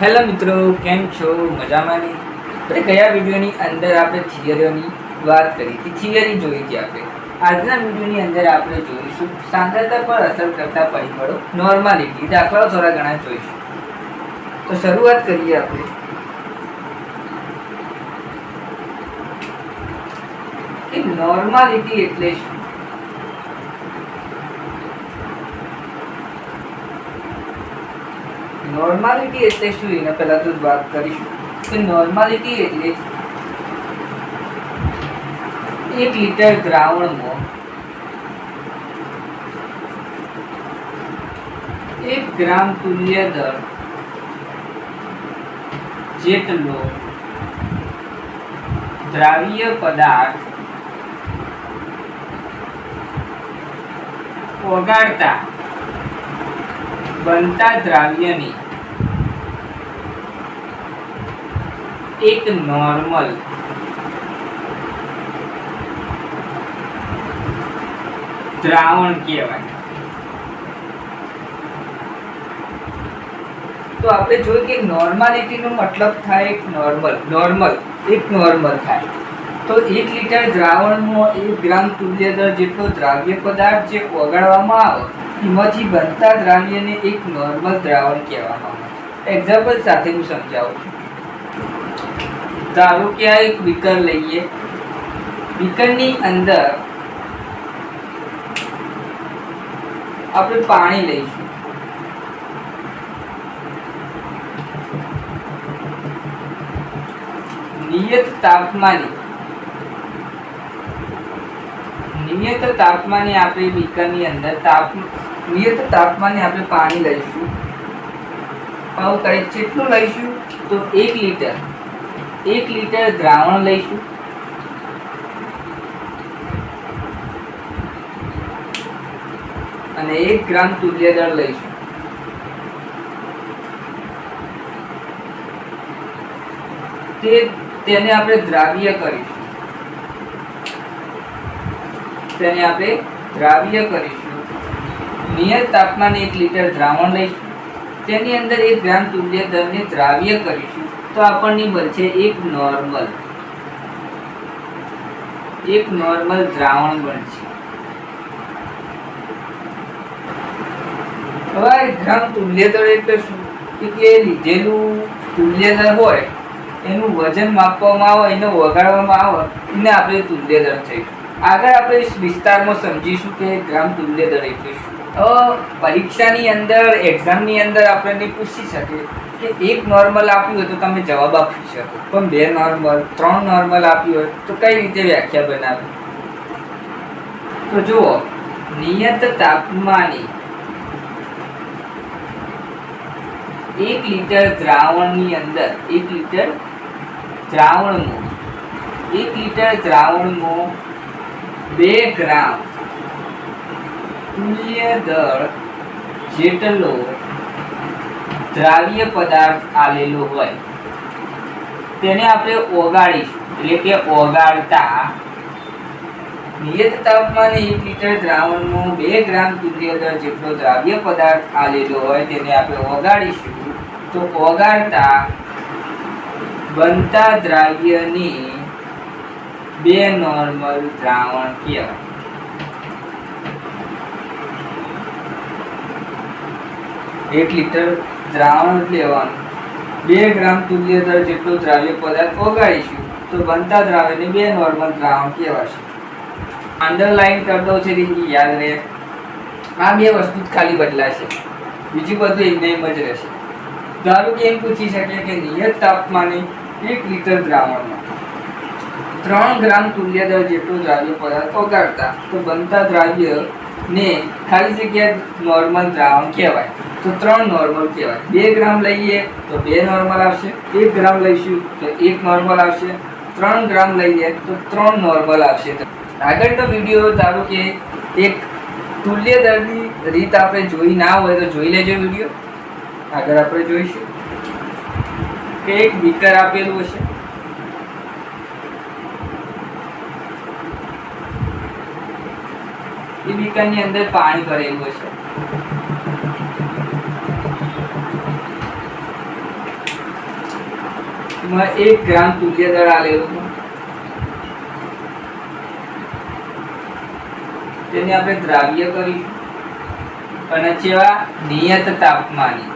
Hello મિત્રો, કેમ છો? મજામાં નહીં આપણે કયા વિડીયોની અંદર આપણે થિયરીઓની વાત કરી. હતી થિયરી જોઈ હતી આપણે. આજના વિડીયોની અંદર આપણે જોઈશું સાંદ્રતા પર અસર કરતા પરિબળો નોર્માલિટી દાખલાઓ થોડા ઘણા જોઈશું. તો શરૂઆત કરીએ આપણે. કે નોર્માલિટી એટલે શું? નોર્માલિટી એટલે શું? એના પહેલાં તો વાત કરીશું. કે નોર્માલિટી એટલે એક લીટર દ્રાવણમાં એક ગ્રામ તુલ્ય દર જેટલો દ્રાવ્ય પદાર્થ ઓગાળતા બનતા દ્રાવ્યની એક નોર્મલ દ્રાવણ કહેવાય. તો આપણે જોયું કે નોર્માલિટીનો મતલબ થાય એક નોર્મલ નોર્મલ એક નોર્મલ થાય. તો એક લીટર દ્રાવણમાં એક ગ્રામ તુલ્ય દર જેટલો દ્રાવ્ય પદાર્થ જે ઓગાળવામાં આવે, એમાંથી બનતા દ્રાવ્યને એક નોર્મલ દ્રાવણ કહેવામાં આવે. એક્ઝામ્પલ સાથે હું સમજાવું છું. ધારો કે આ એક બીકર લઈએ? બીકરની અંદર આપણે પાણી લઈશું. નિયત તાપમાને નિયત તાપમાને આપણે બીકરની અંદર તાપ, નિયત તાપમાને આપણે પાણી લઈશું. આવું કઈ કેટલું લઈશું તો એક લીટર. એક લીટર દ્રાવણ લઈશું. અને એક ગ્રામ તુલ્ય દળ લઈશું. તે તેને આપણે દ્રાવ્ય કરીશું. તેને આપણે દ્રાવ્ય કરીશું. નિયત તાપમાને એક લીટર દ્રાવણ લઈશું. તેની અંદર એક ગ્રામ તુલ્ય દળને દ્રાવ્ય કરીશું. તો આપણને મળશે એક નોર્મલ એક નોર્મલ દ્રાવણ બનશે એનું વજન માપવામાં આવે, એને વગાડવામાં આવે, એને આપણે તુલ્ય દળ આગળ આપણે વિસ્તારમાં સમજીશું કે ગ્રામ તુલ્ય દળ એટલે શું? પરીક્ષાની અંદર એક્ઝામની અંદર આપણને પૂછી શકે કે એક નોર્મલ આપ્યું હોય તો તમે જવાબ આપી શકો. પણ બે નોર્મલ ત્રણ નોર્મલ આપ્યું હોય તો કઈ રીતે વ્યાખ્યા બનાવી? તો જુઓ, નિયત તાપમાને એક લીટર દ્રાવણની અંદર, એક લીટર દ્રાવણમાં, એક લીટર દ્રાવણમાં બે ગ્રામ તુલ્ય દળ જેટલો દ્રાવ્ય પદાર્થ આલેલો હોય, તેને આપણે ઓગાળીશું. એટલે કે ઓગાળતા નિયત તાપમાને એક લીટર દ્રાવણનો બે ગ્રામ તુલ્ય દર જેટલો દ્રાવ્ય પદાર્થ આલેલો હોય તેને આપણે ઓગાળીશું. તો ઓગાળતા બનતા દ્રાવ્યની બે નોર્મલ દ્રાવણ કહેવાય. એક લીટર દ્રાવણ લેવાનું. બે ગ્રામ તુલ્ય દળ જેટલો દ્રાવ્ય પદાર્થ ઓગાળીશું, તો બનતા દ્રાવ્યને બે નોર્મલ દ્રાવણ કહેવાશે. અંડરલાઈન કરતો છે રીંગી, યાદ રહે. આ બે વસ્તુ જ ખાલી બદલાશે. બીજું બધું એમને એમ જ રહેશે. ધારો કે એમ પૂછી શકે કે નિયત તાપમાને એક લીટર દ્રાવણમાં? ત્રણ ગ્રામ તુલ્ય દળ જેટલું દ્રાવ્ય પદાર્થ ઓગાળતા, તો બનતા દ્રાવ્ય ને ખાલી જગ્યા નોર્મલ દ્રાવણ કહેવાય. તો ત્રણ નોર્મલ કહેવાય. બે ગ્રામ લઈએ તો બે નોર્મલ આવશે. એક ગ્રામ લઈશું તો એક નોર્મલ આવશે. ત્રણ ગ્રામ લઈએ તો ત્રણ નોર્મલ આવશે. આગળનો વીડિયો ધારો કે એક તુલ્ય દરની રીત આપણે જોઈ ના હોય તો જોઈ લેજો વીડિયો આગળ આપણે જોઈશું. કે એક બીકર આપેલું હશે. એ બીકરની અંદર પાણી ભરેલું હશે માં એક ગ્રામ તુલ્ય દળ આલેલું તેને આપણે દ્રાવ્ય કરીશું. અને જેવા નિયત તાપમાને.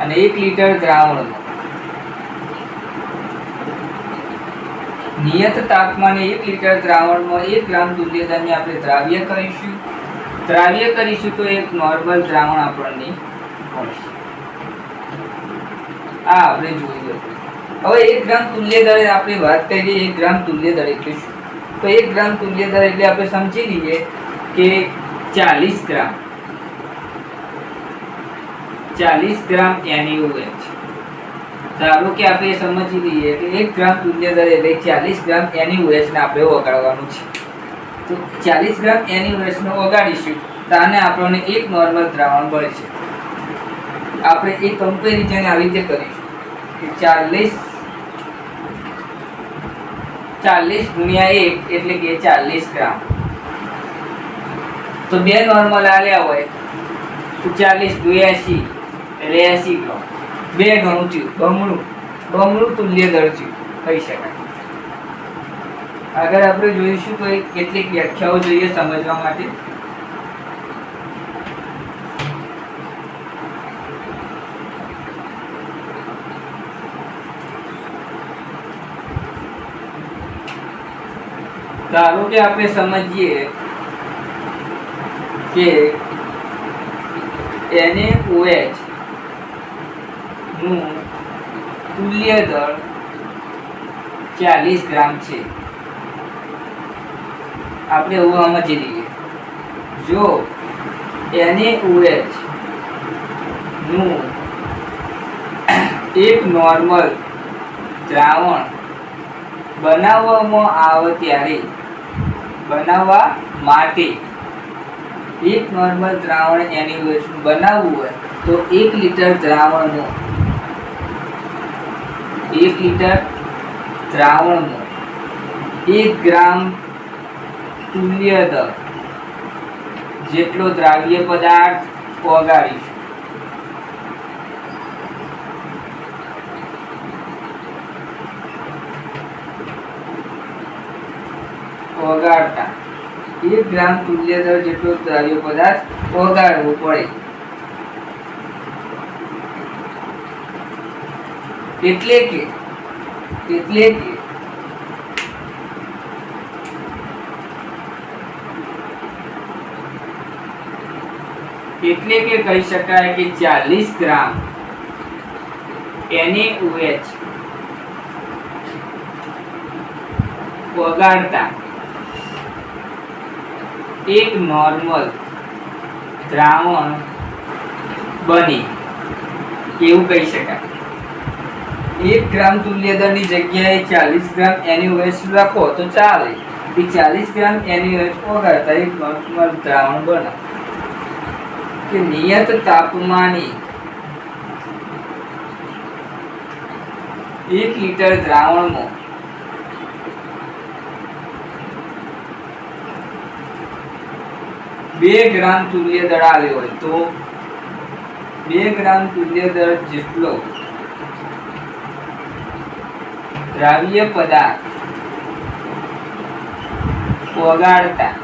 અને એક લીટર દ્રાવણમાં નિયત તાપમાને એક લીટર દ્રાવણમાં એક ગ્રામ તુલ્યદાનને આપણે દ્રાવ્ય કરીશું. દ્રાવ્ય કરીશું તો એક નોર્મલ દ્રાવણ આપણને મળશે. આ આપણે જોઈ હવે એક ગ્રામ તુલ્ય દળે આપણે વાત કરીએ, એક ગ્રામ તુલ્ય દળ એટલે શું તો એક ગ્રામ તુલ્ય દળ એટલે આપણે સમજી લઈએ કે ચાલીસ ગ્રામ. ચાલીસ ગ્રામ NaOH. ધારો કે આપણે સમજી લઈએ કે એક ગ્રામ દળ એટલે ચાલીસ ગ્રામ એની ને આપણે ઓગાળવાનું છે. તો ચાલીસ ગ્રામ એની ને ઓગાળીશું તો આને આપણને એક નોર્મલ દ્રાવણ મળશે આપણે એ કમ્પેરિઝન આવી રીતે કરીશું ચાલીસ ચાલીસ ગુણ્યા એક એટલે કે ચાલીસ ગ્રામ. તો બે નોર્મલ આલ્યા હોય તો ચાલીસ દુ એસી એટલે એસી ગ્રામ. બે ગણું થયું બમણું બમણું તુલ્ય દળ થયું કહી શકાય. આગળ આપણે જોઈશું તો કેટલીક વ્યાખ્યાઓ જોઈએ સમજવા માટે. ધારો કે આપણે સમજીએ કે NaOH નું તુલ્ય દળ ચાલીસ ગ્રામ છે. આપણે એવું સમજી લઈએ. જો NaOH નું એક નોર્મલ દ્રાવણ બનાવવામાં આવે ત્યારે બનાવવા માટે એક નોર્મલ દ્રાવણ NaOH બનાવવું હોય તો એક લીટર દ્રાવણનું એક લીટર દ્રાવણનો એક ગ્રામ તુલ્ય દર જેટલો દ્રાવ્ય પદાર્થ ઓગાળીશું. ઓગાળતા. એક ગ્રામ તુલ્ય દળ જેટલો દ્રાવ્ય પદાર્થ ઓગાળવો પડે. એટલે કે એટલે કે એટલે કે કહી શકાય કે ચાલીસ ગ્રામ NaOH ઓગાળતા એક નોર્મલ દ્રાવણ બને, એવું કહી શકાય. એક ગ્રામ તુલ્ય દળની જગ્યાએ ચાલીસ ગ્રામ NaOH રાખો તો ચાલે. એ ચાલીસ ગ્રામ NaOH ઓગાળતા એક નોર્મલ દ્રાવણ બને. કે નિયત તાપમાને એક લીટર દ્રાવણમાં બે ગ્રામ તુલ્ય દળ આવ્યો હોય તો બે ગ્રામ તુલ્ય દળ જેટલો દ્રાવ્ય પદાર્થ ઓગાળતા.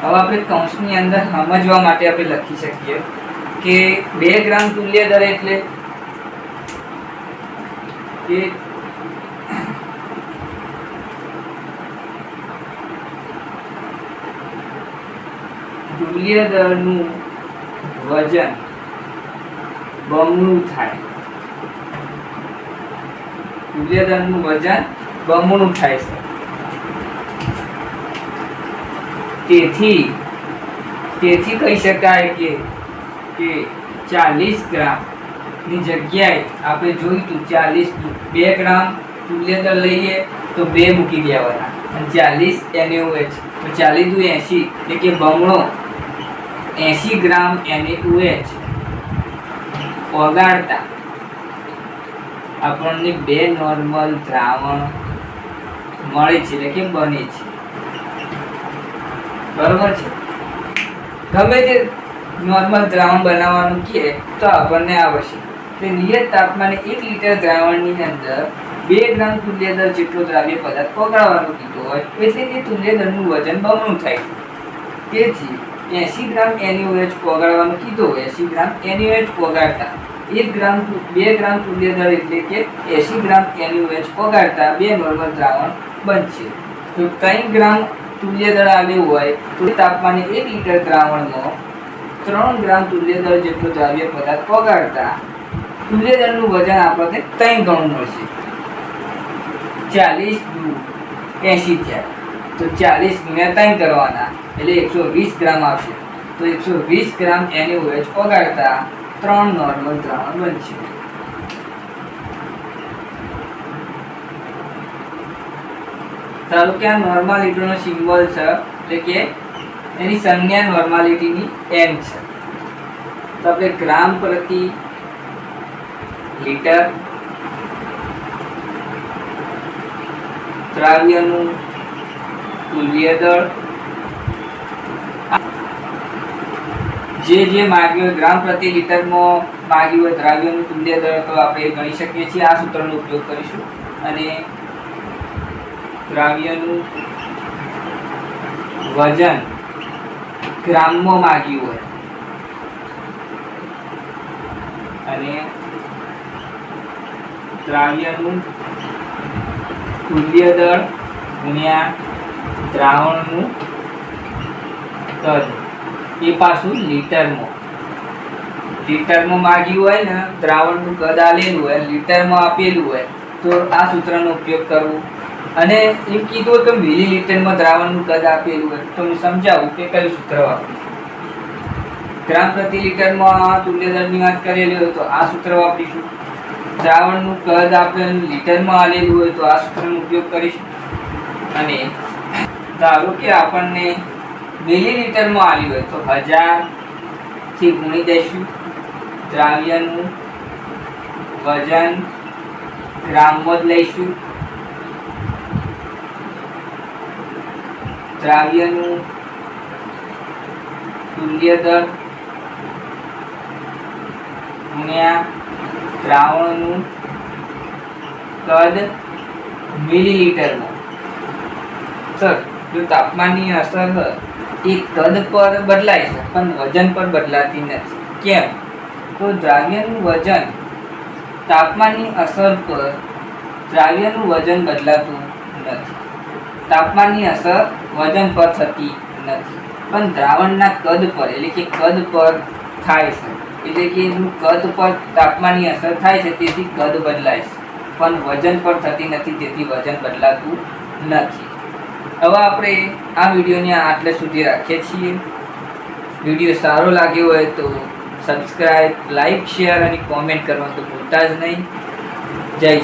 હવે આપણે કૌંસની અંદર સમજવા માટે આપણે લખી શકીએ કે બે ગ્રામ તુલ્ય દળ એટલે કે તુલ્ય દળનું વજન બમણું થાય. તુલ્ય વજન બમણું થાય છે. તેથી તેથી કહી શકાય કે કે ચાલીસ ગ્રામની જગ્યાએ આપણે જોઈતું ચાલીસ બે ગ્રામ તુલ્ય લઈએ તો બે મૂકી દેવાના. અને ચાલીસ NaOH, તો ચાલીસ દુ એંશી, એટલે કે બમણો એંશી ગ્રામ NaOH ઓગાળતા આપણને બે નોર્મલ દ્રાવણ મળે છે એટલે કેમ બને છે? બરોબર છે? ગમે તે નોર્મલ દ્રાવણ બનાવવાનું કહે તો આપણને આવશે. તે નિયત તાપમાને એક લીટર દ્રાવણની અંદર બે ગ્રામ તુલ્ય દર જેટલો દ્રાવ્ય પદાર્થ ઓગાળવાનું કીધું હોય, એટલે તે તુલ્ય દળનું વજન બમણું થાય. તેથી એસી ગ્રામ NaOH પગાડવાનું કીધું એસી ગ્રામ NaOH ઓગાળતા એક ગ્રામ બે ગ્રામ તુલ્ય દળ એટલે કે એસી ગ્રામ એલ્યુએચ ઓગાળતા બે નોર્મલ દ્રાવણ બનશે. તો ત્રણ ગ્રામ તુલ્ય દળ આવ્યું હોય, તો તાપમાને એક લીટર દ્રાવણમાં ત્રણ ગ્રામ તુલ્ય દળ જેટલો દ્રાવ્ય પદાર્થ ઓગાળતા તુલ્ય દળનું વજન આપણને ત્રણ ગણું મળશે? ચાલીસ એંશી થયા તો ચાલીસ ગુણ્યા ત્રણ કરવાના, એટલે એકસો વીસ ગ્રામ આવશે. તો એકસો વીસ ગ્રામ NaOH ઓગાળતા ત્રણ નોર્મલ દ્રાવણ બનશે ધારો કે આ નોર્માલિટીનો સિમ્બોલ છે, એટલે કે એની સંજ્ઞા નોર્માલિટીની એમ છે. તો આપણે ગ્રામ પ્રતિ લીટર દ્રાવ્યનું તુલ્ય દળ જે જે માગ્યું ગ્રામ પ્રતિ લીટરમાં માગ્યું હોય દ્રાવ્યનું તુલ્ય દળ તો આપણે ગણી શકીએ છીએ. આ સૂત્રનો ઉપયોગ કરીશું. અને દ્રાવ્યનું વજન ગ્રામમાં માગ્યું હોય. અને દ્રાવ્યનું તુલ્ય દળ ગુણ્યા દ્રાવણનું કદ એ પાછું લીટરમાં. લીટરમાં માગ્યું હોય ને, દ્રાવણનું કદ આલેલું હોય, લીટરમાં આપેલું હોય, તો આ સૂત્રનો ઉપયોગ કરવો. અને એમ કીધું કે મિલી લીટરમાં દ્રાવણનું કદ આપેલું હોય, તો હું સમજાવું કે કયું સૂત્ર વાપરીશું. ગ્રામ પ્રતિ લીટરમાં તુલ્ય દળની વાત કરેલી હોય તો આ સૂત્ર વાપરીશું. દ્રાવણનું કદ આપેલું લીટરમાં આલેલું હોય તો આ સૂત્રનો ઉપયોગ કરીશું. અને ધારો કે આપણને મિલીલીટરમાં આવી હોય તો હજારથી ગુણી દઈશું. દ્રાવ્યનું વજન ગ્રામમાં જ લઈશું. દ્રાવ્યનું તુલ્ય દળ ગુણ્યા દ્રાવણનું કદ મિલીલીટરમાં. સર, જો તાપમાનની અસર એ કદ પર બદલાય છે, પણ વજન પર બદલાતી નથી. કેમ? તો દ્રાવ્યનું વજન તાપમાનની અસર પર દ્રાવ્યનું વજન બદલાતું નથી. તાપમાનની અસર વજન પર થતી નથી. પણ દ્રાવણના કદ પર, એટલે કે કદ પર થાય છે. એટલે કે એનું કદ પર તાપમાનની અસર થાય છે, તેથી કદ બદલાય છે. પણ વજન પર થતી નથી, તેથી વજન બદલાતું નથી. હવે આપણે આ વિડીયોને આટલે સુધી રાખીએ છીએ. વીડિયો સારો લાગ્યો હોય તો સબસ્ક્રાઈબ લાઈક શેર અને કોમેન્ટ કરવાનું તો ભૂલતા જ નહીં. જય